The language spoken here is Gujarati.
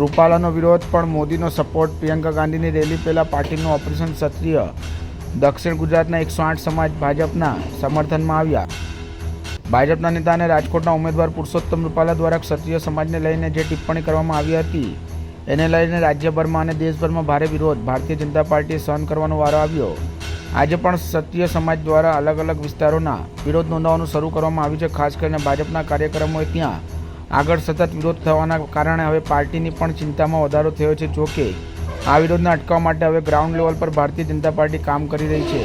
રૂપાલાનો વિરોધ પણ મોદીનો સપોર્ટ. પ્રિયંકા ગાંધીની રેલી પહેલાં પાર્ટીનું ઓપરેશન સત્રિય દક્ષિણ ગુજરાતના એકસો આઠ સમાજ ભાજપના સમર્થનમાં આવ્યા. ભાજપના નેતા અને રાજકોટના ઉમેદવાર પુરુષોત્તમ રૂપાલા દ્વારા ક્ષત્રિય સમાજને લઈને જે ટિપ્પણી કરવામાં આવી હતી, એને લઈને રાજ્યભરમાં અને દેશભરમાં ભારે વિરોધ. ભારતીય જનતા પાર્ટીએ સહન કરવાનો વારો આવ્યો. આજે પણ ક્ષત્રિય સમાજ દ્વારા અલગ અલગ વિસ્તારોના વિરોધ નોંધાવવાનું શરૂ કરવામાં આવ્યું છે. ખાસ કરીને ભાજપના કાર્યક્રમોએ ત્યાં આગળ સતત વિરોધ થવાના કારણે હવે પાર્ટીની પણ ચિંતામાં વધારો થયો છે. જોકે આ વિરોધને અટકાવવા માટે હવે ગ્રાઉન્ડ લેવલ પર ભારતીય જનતા પાર્ટી કામ કરી રહી છે.